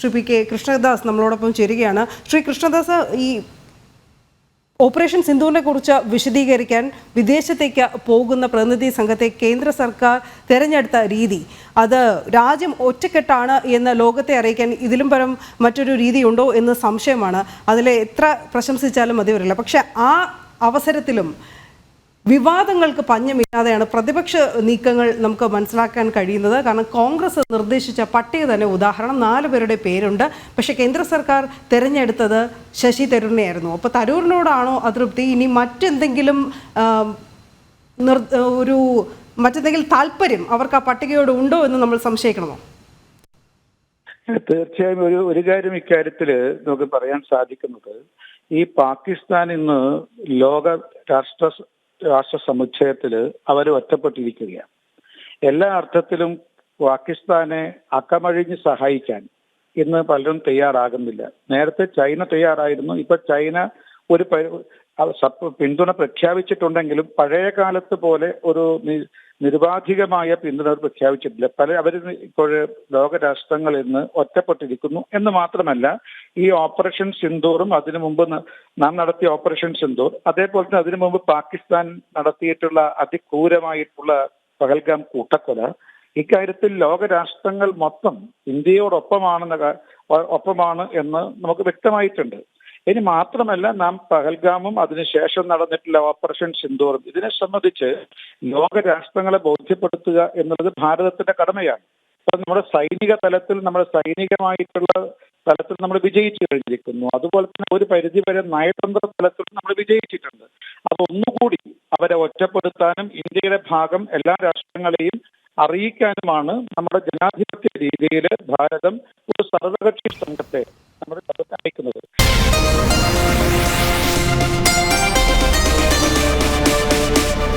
Shri P K Krishnadas നമ്മളോടൊപ്പം ചേരുകയാണ്. ശ്രീ കൃഷ്ണദാസ് ഈ ഓപ്പറേഷൻ സിന്ധുവിനെ കുറിച്ച് വിശദീകരിക്കാൻ വിദേശത്തേക്ക് പോകുന്ന പ്രതിനിധി സംഘത്തെ കേന്ദ്ര സർക്കാർ തിരഞ്ഞെടുത്ത രീതി. അത് രാജ്യം ഒറ്റക്കെട്ടാണ് എന്ന് ലോകത്തെ അറിയിക്കാൻ ഇതിലും പരം മറ്റൊരു രീതിയുണ്ടോ എന്ന് സംശയമാണ്. അതിലെ എത്ര പ്രശംസിച്ചാലും മതി വരില്ല. പക്ഷെ ആ അവസരത്തിലും വിവാദങ്ങൾക്ക് പഞ്ഞമില്ലാതെയാണ് പ്രതിപക്ഷ നീക്കങ്ങൾ നമുക്ക് മനസ്സിലാക്കാൻ കഴിയുന്നത്. കാരണം കോൺഗ്രസ് നിർദ്ദേശിച്ച പട്ടിക തന്നെ ഉദാഹരണം. നാല് പേരുടെ പേരുണ്ട്. പക്ഷെ കേന്ദ്ര സർക്കാർ തിരഞ്ഞെടുത്തത് ശശി തരൂരിനെയായിരുന്നു. അപ്പോൾ തരൂരിനോടാണോ അതൃപ്തി? ഇനി മറ്റെന്തെങ്കിലും നിർ ഒരു മറ്റെന്തെങ്കിലും താല്പര്യം അവർക്ക് ആ പട്ടികയോട് ഉണ്ടോ എന്ന് നമ്മൾ സംശയിക്കണമോ? തീർച്ചയായും ഒരു ഒരു കാര്യം ഇക്കാര്യത്തിൽ നമുക്ക് പറയാൻ സാധിക്കുന്നത് ഈ പാകിസ്ഥാൻ ഇന്ന് ലോക രാഷ്ട്ര രാഷ്ട്ര സമുച്ചയത്തിൽ അവർ ഒറ്റപ്പെട്ടിരിക്കുകയാണ്. എല്ലാ അർത്ഥത്തിലും പാകിസ്ഥാനെ അക്കമഴിഞ്ഞ് സഹായിക്കാൻ ഇന്ന് പലരും തയ്യാറാകുന്നില്ല. നേരത്തെ ചൈന തയ്യാറായിരുന്നു. ഇപ്പൊ ചൈന ഒരു പിന്തുണ പ്രഖ്യാപിച്ചിട്ടുണ്ടെങ്കിലും പഴയ കാലത്ത് പോലെ ഒരു നിരുപാധികമായ പിന്തുണ പ്രഖ്യാപിച്ചിട്ടില്ല. പല അവർ ഇപ്പോൾ ലോക നിന്ന് ഒറ്റപ്പെട്ടിരിക്കുന്നു എന്ന് മാത്രമല്ല ഈ ഓപ്പറേഷൻ സിന്ദൂറും അതിനു മുമ്പ് നാം നടത്തിയ ഓപ്പറേഷൻ സിന്ദൂർ അതേപോലെ തന്നെ അതിനു മുമ്പ് പാകിസ്ഥാൻ നടത്തിയിട്ടുള്ള അതിക്രൂരമായിട്ടുള്ള പഹൽഗാം കൂട്ടക്കൊല. ഇക്കാര്യത്തിൽ ലോകരാഷ്ട്രങ്ങൾ മൊത്തം ഇന്ത്യയോടൊപ്പമാണെന്ന ഒപ്പമാണ് എന്ന് നമുക്ക് വ്യക്തമായിട്ടുണ്ട്. ഇനി മാത്രമല്ല നാം പഹൽഗാമും അതിനുശേഷം നടന്നിട്ടുള്ള ഓപ്പറേഷൻ സിന്ദൂറും ഇതിനെ സംബന്ധിച്ച് ലോകരാഷ്ട്രങ്ങളെ ബോധ്യപ്പെടുത്തുക എന്നുള്ളത് ഭാരതത്തിന്റെ കടമയാണ്. അപ്പൊ നമ്മുടെ സൈനിക തലത്തിൽ നമ്മുടെ സൈനികമായിട്ടുള്ള തലത്തിൽ നമ്മൾ വിജയിച്ചു കഴിഞ്ഞിരിക്കുന്നു. അതുപോലെ തന്നെ ഒരു പരിധിവരെ നയതന്ത്ര തലത്തിൽ നമ്മൾ വിജയിച്ചിട്ടുണ്ട്. അപ്പൊ ഒന്നുകൂടി അവരെ ഒറ്റപ്പെടുത്താനും ഇന്ത്യയുടെ ഭാഗം എല്ലാ രാഷ്ട്രങ്ങളെയും അറിയിക്കാനുമാണ് നമ്മുടെ ജനാധിപത്യ രീതിയിൽ ഭാരതം ഒരു സർവകക്ഷി സംഘത്തെ